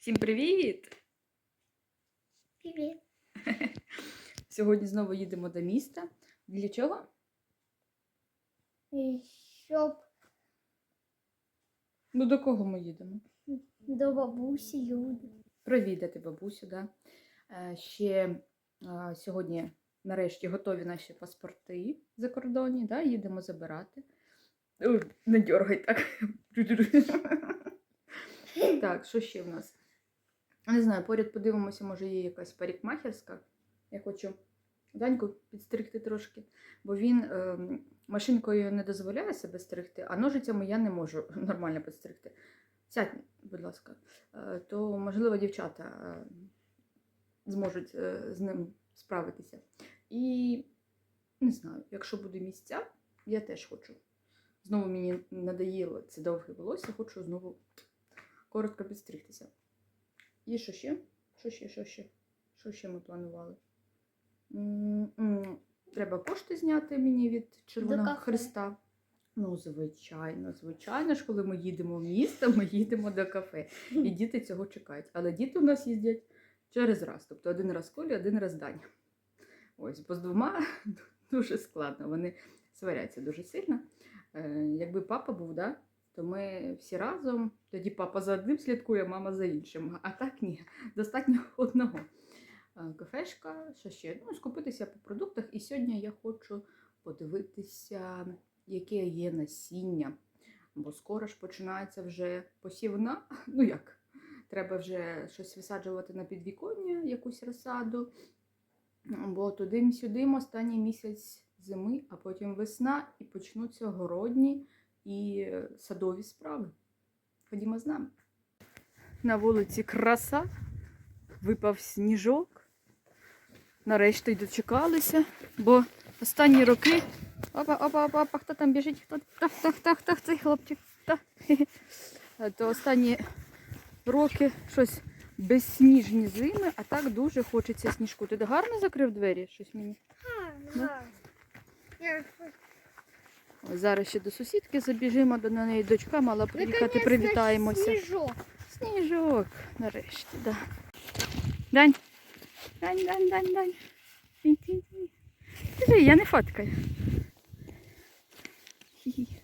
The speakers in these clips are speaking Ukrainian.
Всім привіт! Привіт. Сьогодні знову їдемо до міста. Для чого? Щоб Ну до кого ми їдемо? до бабусі Юди. Провідати бабусю, да. Е, Ще е, сьогодні нарешті готові наші паспорти закордонні, да? їдемо забирати. Ой, Не дергай так. Так, що ще в нас? Не знаю, поряд подивимося, може є якась парикмахерська. Я хочу Даньку підстригти трошки, бо він ем, машинкою не дозволяє себе стригти, а ножицями я не можу нормально підстригти. Сядь, будь ласка, Е, то можливо дівчата е, зможуть е, з ним справитися. І не знаю, якщо буде місця, я теж хочу. Знову мені надоїло це довге волосся, хочу знову коротко підстригтися. І що ще? Що ще, що ще? Що ще ми планували? М-м, Треба кошти зняти мені від Червоного. Христа. Ну, звичайно, звичайно ж, коли ми їдемо в місто, ми їдемо до кафе. І діти цього чекають. Але діти у нас їздять через раз. Тобто один раз Колі, один раз Даня. Ось, бо з двома дуже складно. Вони сваряться дуже сильно. Е, якби папа був, да, то ми всі разом, тоді папа за одним слідкує, мама за іншим. А так ні, достатньо одного. Е, Кафешка, що ще? Ну, скупитися по продуктах. І сьогодні я хочу подивитися, яке є насіння. Бо скоро ж починається вже посівна. Ну як? Треба вже щось висаджувати на підвіконня, якусь розсаду. Бо туди-сюди останній місяць зими, а потім весна, і почнуться городні і садові справи. Ходімо з нами. На вулиці краса, випав сніжок. Нарешті й дочекалися, бо останні роки. Опа, опа, опа, опа, хто там біжить? Хто? Хто, хто, хто, хто, цей хлопчик? Е, То останні роки щось безсніжні зими, а так дуже хочеться сніжку. Ти гарно закрив двері? Щось мені. Гарно. Ось зараз ще до сусідки забіжимо, до неї дочка мала приїхати, привітаємося. Сніжок. Сніжок, нарешті, да. Дань. Дань, дань, дань, дань. Диви, я не фоткаю. Хі-хі.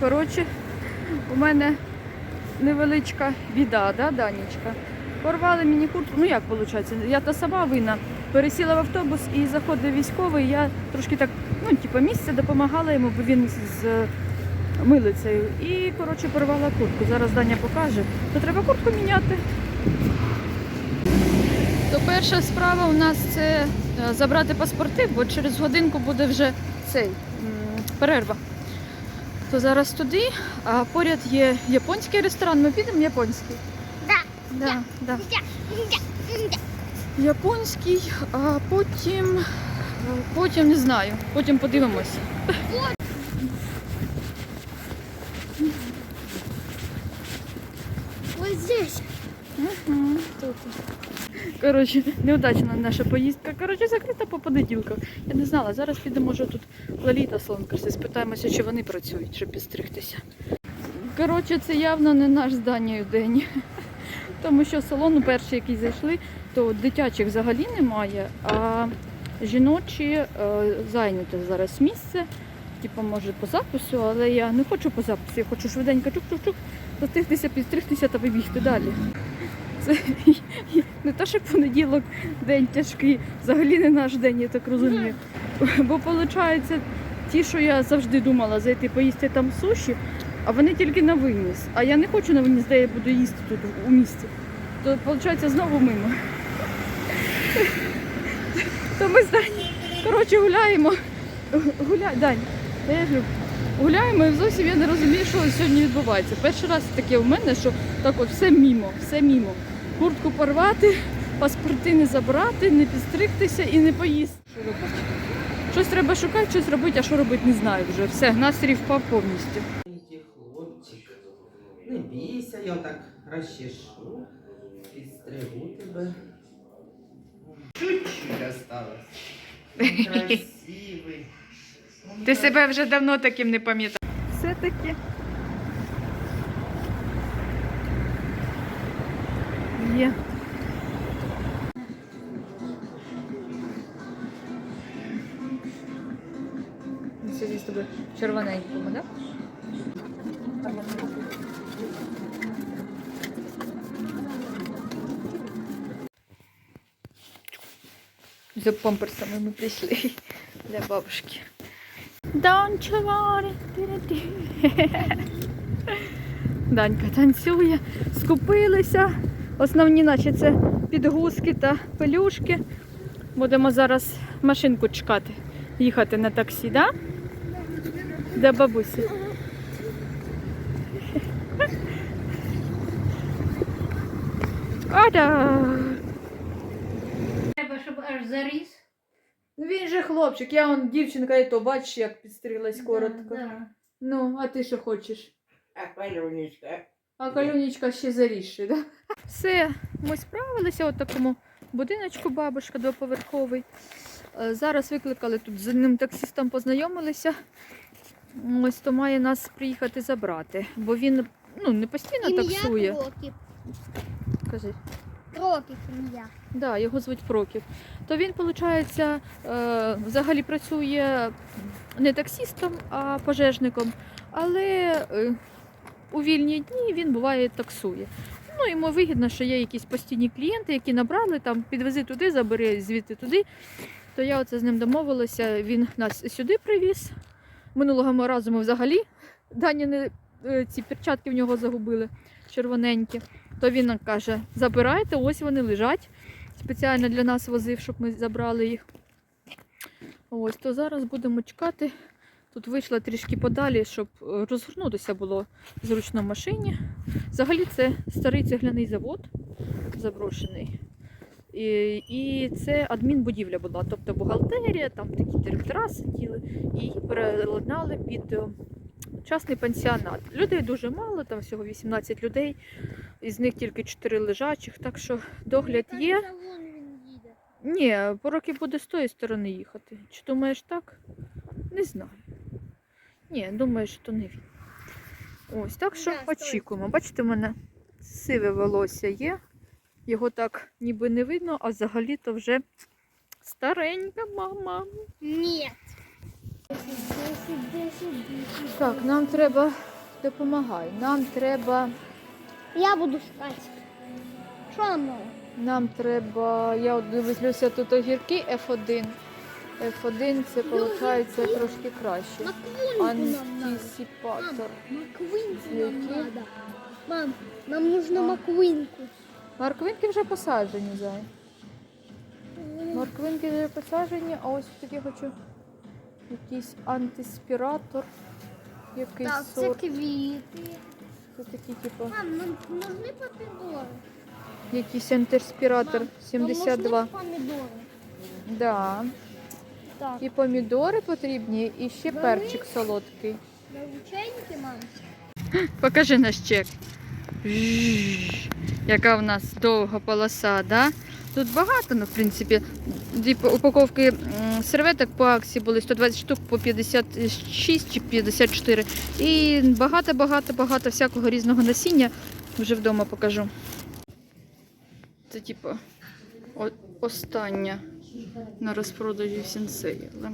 Коротше, у мене невеличка біда, да, Данічка? Порвали мені куртку. Ну як виходить? Я та сама винна. Пересіла в автобус і заходив військовий. Я трошки так, ну, типу, місце допомагала йому, бо він з з милицею. І, коротше, порвала куртку. Зараз Даня покаже. То треба куртку міняти. То перша справа у нас це е, забрати паспорти, бо через годинку буде вже цей перерва. То зараз туди, а поряд є японський ресторан. Ми підемо в японський. Да. Да, да. Японський, а потім, потім не знаю, потім подивимося. Вот здесь. Угу, тут. Коротше, неудачна наша поїздка. Коротше, закрита по понеділках. Я не знала, зараз підемо може тут Лаліта Солонкарси, спитаємося, чи вони працюють, щоб підстригтися. Коротше, це явно не наш з Данією день. Тому що салону перший, який зайшли, то дитячих взагалі немає, а жіночі е, зайняте зараз місце. Типу, може, по запису, але я не хочу по запису, я хочу швиденько чук-чук-чук, застригтися, підстригтися та побігти далі. Це не те, що понеділок день тяжкий, взагалі не наш день, я так розумію. Бо виходить, ті, що я завжди думала зайти поїсти там суші, а вони тільки на виніс. А я не хочу на виніс, де я буду їсти тут у місті. То виходить знову мимо. То ми з Дані, коротше, гуляємо. Гуляй, Дань, я люблю. Гуляємо і зовсім я не розумію, що сьогодні відбувається. Перший раз таке в мене, що так от все мімо, все мімо. Куртку порвати, паспорти не забрати, не підстригтися і не поїсти. Що робити? Щось треба шукати, щось робити, а що робити не знаю вже. Все, настрій впав повністю. Хлопчик. Не бійся, я так розчешу. Підстригу. тебе чуть-чуть осталось. Он Ти себе вже давно таким не пам'ятав. Все-таки. Є. Сьогодні з тобою червоненькому, так? За памперсами мы пришли для бабушки. Don't you worry. Данька танцює, скупилися. Основні наші це підгузки та пелюшки. Будемо зараз машинку чекати, їхати на таксі, да? До бабусі. Ада! Треба, щоб аж заріс. Ну він же хлопчик, я он дівчинка і то, бачиш, як підстрілась коротко. Да, да. Ну, а ти що хочеш? А палюнечка. А калюнічка ще заріше, да? Все, ми справилися у такому будиночку бабушка двоповерховий. Е, Зараз викликали тут з одним таксистом, познайомилися. Ось то має нас приїхати забрати, бо він ну, не постійно таксує. Прокіп. Кажи. Прокіп ім'я. Да, його звуть Прокіп. То він, виходить, е, взагалі працює не таксістом, а пожежником. Але е, у вільні дні він буває таксує. Ну, йому вигідно, що є якісь постійні клієнти, які набрали, там підвези туди, забери звідти туди. То я оце з ним домовилася, він нас сюди привіз. Минулого разу ми взагалі дані не, е, ці перчатки в нього загубили червоненькі. То він нам каже: забирайте, ось вони лежать. Спеціально для нас возив, щоб ми забрали їх. Ось, то зараз будемо чекати. Тут вийшла трішки подалі, щоб е, розгорнутися було зручно в машині. Взагалі це старий цегляний завод заброшений. І, і це адмінбудівля була, тобто бухгалтерія, там такі директора сиділи і переладнали під е, частний пансіонат. Людей дуже мало, там всього 18 людей, із них тільки 4 лежачих, так що догляд є. Ні, пороки буде з тої сторони їхати. Чи думаєш так? Не знаю. Ні, думаю, що то не він. Ось, так що Да, очікуємо. Бачите, в мене сиве волосся є. Його так ніби не видно, а взагалі-то вже старенька мама. Ні. Так, нам треба. Допомагай. Нам треба. Я буду шукати. Що нам треба? Нам треба. Я от дивлюся тут огірки F1. F1 це виходить трошки краще. Антисипатор. Маквинку нам надо. Мам, нам нужно маквинку. Морквинки вже посаджені, зай. Морквинки вже посаджені, а ось тут я хочу якийсь антиспіратор. Якийсь Так, це сорт. квіти. Це такі, типу, Мам, нам нужны помідори. якийсь антиспіратор Мам, 72. Нам нужны помідори. Да. Так, І помідори потрібні, і ще Вони- перчик солодкий. величенькі, мам. Покажи наш чек. Жжж. Яка в нас довга полоса, да? Тут багато, ну, в принципі, дві упаковки серветок по акції були 120 штук по 56 чи 54. І багато-багато-багато всякого різного насіння. Вже вдома покажу. Це типу остання на розпродажі в сенсеї. Але...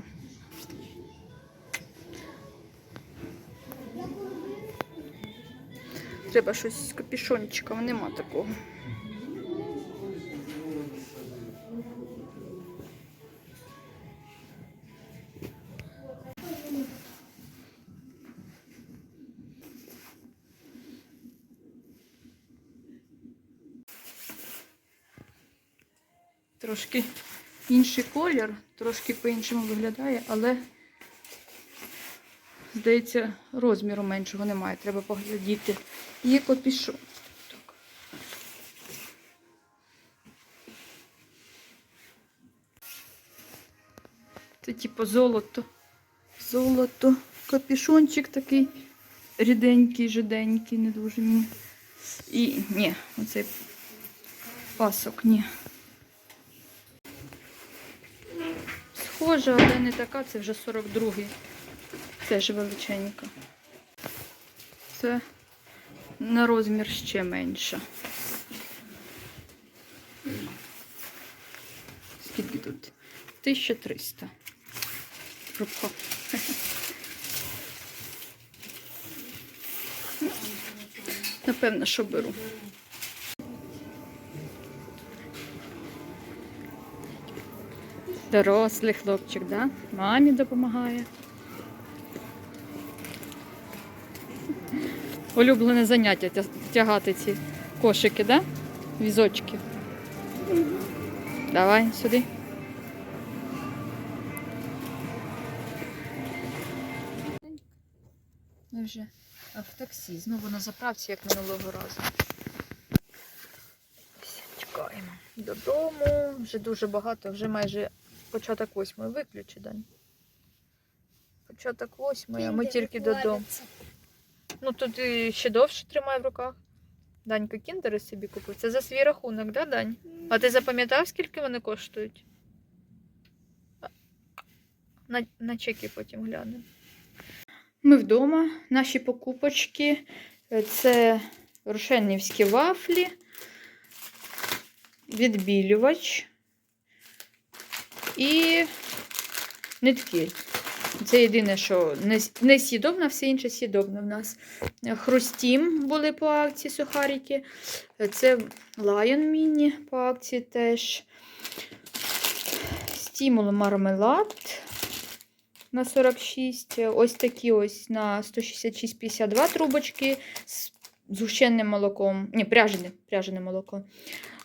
Треба щось з капішончиком, нема такого. Трошки інший колір, трошки по-іншому виглядає, але Здається, розміру меншого немає, треба поглядіти. Є копішон. Так. Це типу золото. Золото. Капішончик такий ріденький, жиденький, не дуже мені. І ні, оцей Пасок, ні. Схожа, але не така, це вже 42-й. Це ж величенька. Це на розмір ще менша. Скільки тут? 1300. Пропав. Напевно, що беру. Дорослий хлопчик, да? Мамі допомагає. Улюблене заняття тягати ці кошики, да? Візочки. Давай сюди. Ми вже в таксі, знову на заправці, як минулого разу. Чекаємо. Додому. Вже дуже багато, вже майже початок восьмої. Виключи, Дань. Початок восьмої, а ми тільки додому. Ну тут і ще довше тримай в руках. Данька кіндери собі купив. Це за свій рахунок, да, Дань? А ти запам'ятав, скільки вони коштують? На, на чеки потім глянемо. Ми вдома. Наші покупочки. Це рошенівські вафлі, відбілювач і нитки. Це єдине, що не, сідобна, все інше сідобне в нас. Хрустім були по акції сухарики. Це Lion Mini по акції теж. Стімул мармелад на 46. Ось такі ось на 166,52 трубочки з згущенним молоком. Ні, пряжене, пряжене молоко.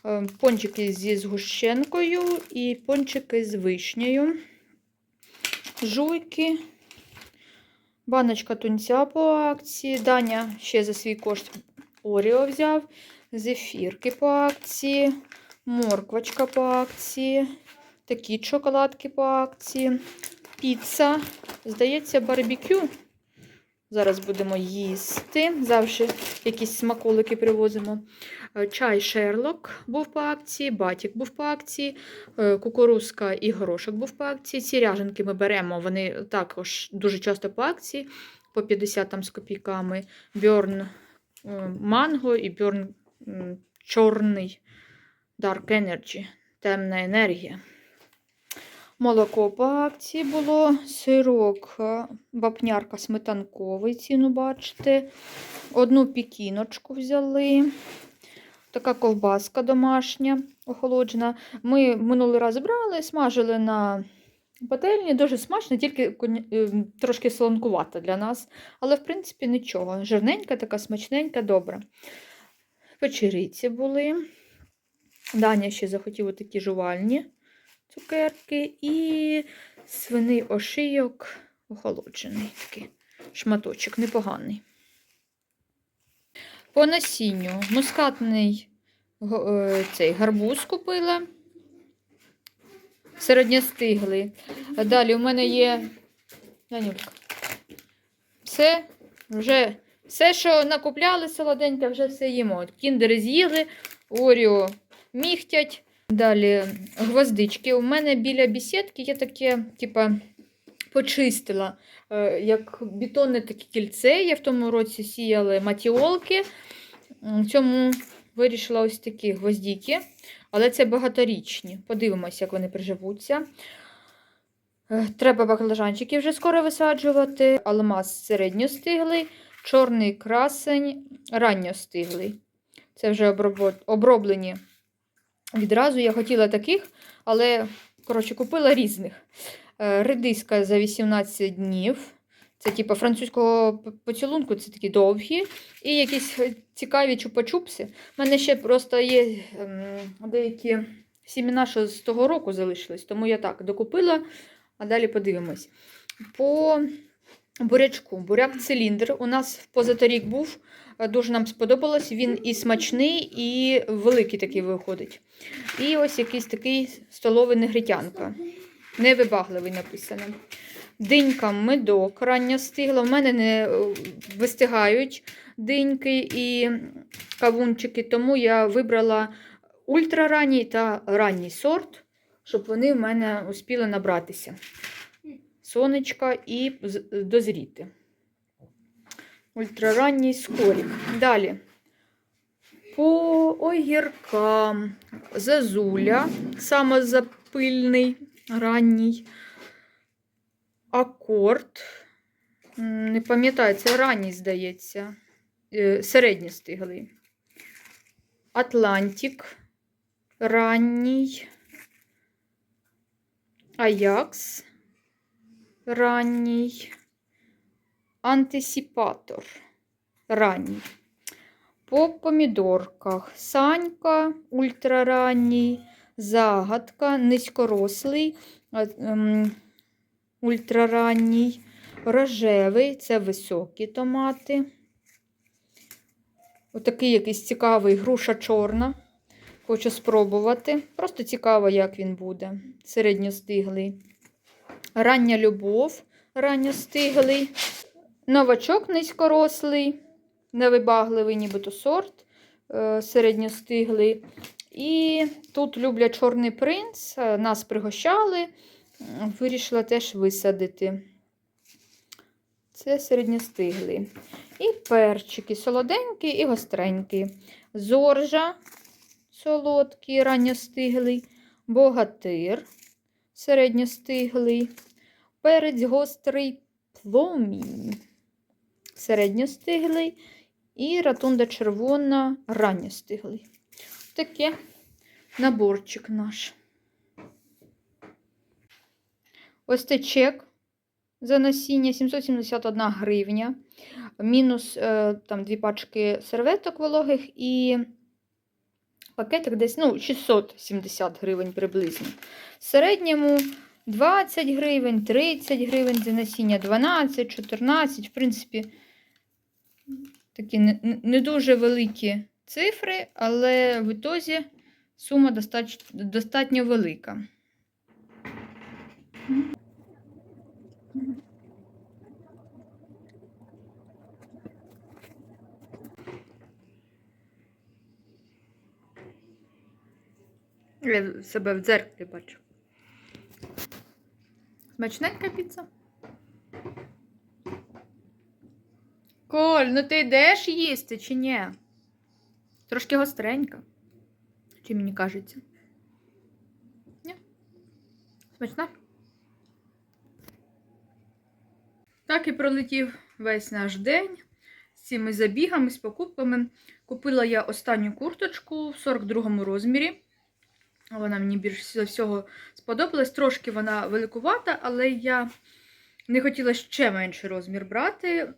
Е, Пончики зі згущенкою і пончики з вишнею. Жуйки. Баночка тунця по акції. Даня ще за свій кошт Оріо взяв. Зефірки по акції. Морквочка по акції. Такі шоколадки по акції. Піца. Здається, барбекю. Зараз будемо їсти. Завжди якісь смаколики привозимо. Е, Чай Шерлок був по акції, батік був по акції, е, кукурузка і горошок був по акції. Ці ряженки ми беремо, вони також дуже часто по акції, по 50 там з копійками. Бьорн е, манго і бьорн чорний Dark Energy, темна енергія. Молоко по акції було, сирок, е, вапнярка сметанковий, ціну бачите. Одну пікіночку взяли. Така ковбаска домашня, охолоджена. Ми минулий раз брали, смажили на пательні, дуже смачно, тільки е, трошки солонкувата для нас. Але, в принципі, нічого. Жирненька, така смачненька, добра. Печериці були. Даня ще захотів такі жувальні цукерки і свиний ошийок охолоджений такий шматочок, непоганий. По насінню мускатний е, цей гарбуз купила. Середньостиглий. А Далі у мене є. Данюлька. Все, вже все, що накупляли солоденьке, вже все їмо. Кіндери з'їли, Оріо міхтять. Далі гвоздички. У мене біля бісідки є таке, типа, почистила. Е, Як бетонне таке кільце. Я в тому році сіяла матіолки. В цьому вирішила ось такі гвоздіки. Але це багаторічні. Подивимося, як вони приживуться. Е, Треба баклажанчики вже скоро висаджувати. Алмаз середньостиглий, чорний красень ранньостиглий. Це вже оброблені відразу. Я хотіла таких, але коротше, купила різних. Е, Редиска за 18 днів. Це типу французького поцілунку, це такі довгі. І якісь е, цікаві чупа-чупси. У мене ще просто є ем, деякі сімена, що з того року залишились, тому я так докупила, а далі подивимось. По бурячку. Буряк циліндр. У нас позаторік був, дуже нам сподобалось. Він і смачний, і великий такий виходить. І ось якийсь такий столовий негритянка. Невибагливий написано. Динька медок рання стигла. У мене не е, вистигають диньки і кавунчики, тому я вибрала ультраранній та ранній сорт, щоб вони в мене успіли набратися сонечка і дозріти. Ультраранній скорік. Далі. По огіркам. Зазуля, самозапильний, ранній. Акорд. Не пам'ятаю, це ранній, здається. Е, Середній стиглий. Атлантик. Ранній. Аякс. Ранній. Антисіпатор. Ранній. По помідорках. Санька ультраранній. Загадка. Низькорослий. ем, Ультраранній. Рожевий це високі томати. Отакий якийсь цікавий груша чорна. Хочу спробувати. Просто цікаво, як він буде. Середньостиглий. Рання любов, ранньостиглий. Новачок низькорослий, невибагливий, нібито сорт, е, середньостиглий. І тут люблять чорний принц. е, Нас пригощали. Вирішила теж висадити. Це середньостиглий. І перчики солоденькі і гостренькі. Зоржа солодкий, ранньостиглий, богатир середньостиглий, перець гострий пломінь середньостиглий і ратунда червона ранньостиглий. Таке наборчик наш. Ось це чек за насіння 771 гривня. Мінус е, там дві пачки серветок вологих і пакетик десь ну, 670 гривень приблизно. В середньому 20 гривень, 30 гривень за насіння, 12, 14, в принципі, такі не, дуже великі цифри, але в ітозі сума достатньо велика. Я себе в дзеркалі бачу. Смачненька піца. Коль, ну ти йдеш їсти чи ні? Трошки гостренька. Чи мені кажеться? Ні? Смачна? Так і пролетів весь наш день з цими забігами, з покупками. Купила я останню курточку в 42 розмірі. Вона мені більш всього сподобалась. Трошки вона великувата, але я не хотіла ще менший розмір брати.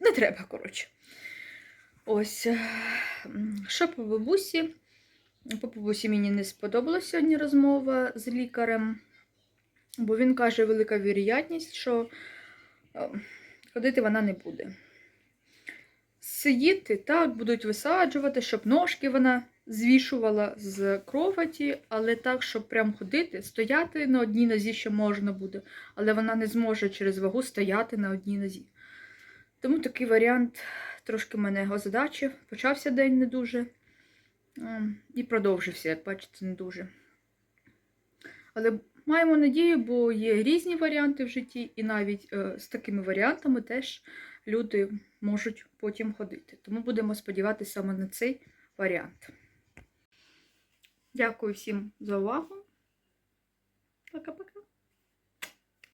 Не треба, коротше. Ось. Що по бабусі? По бабусі мені не сподобалася сьогодні розмова з лікарем, бо він каже, велика вірогідність, що е, ходити вона не буде. Сидіти так, будуть висаджувати, щоб ножки вона звішувала з кроваті, але так, щоб прям ходити, стояти на одній нозі ще можна буде, але вона не зможе через вагу стояти на одній нозі. Тому такий варіант трошки мене озадачив. Почався день не дуже ем, і продовжився, як бачите, не дуже. Але маємо надію, бо є різні варіанти в житті, і навіть е, з такими варіантами теж люди можуть потім ходити. Тому будемо сподіватися саме на цей варіант. Дякую всім за увагу. Пока-пока.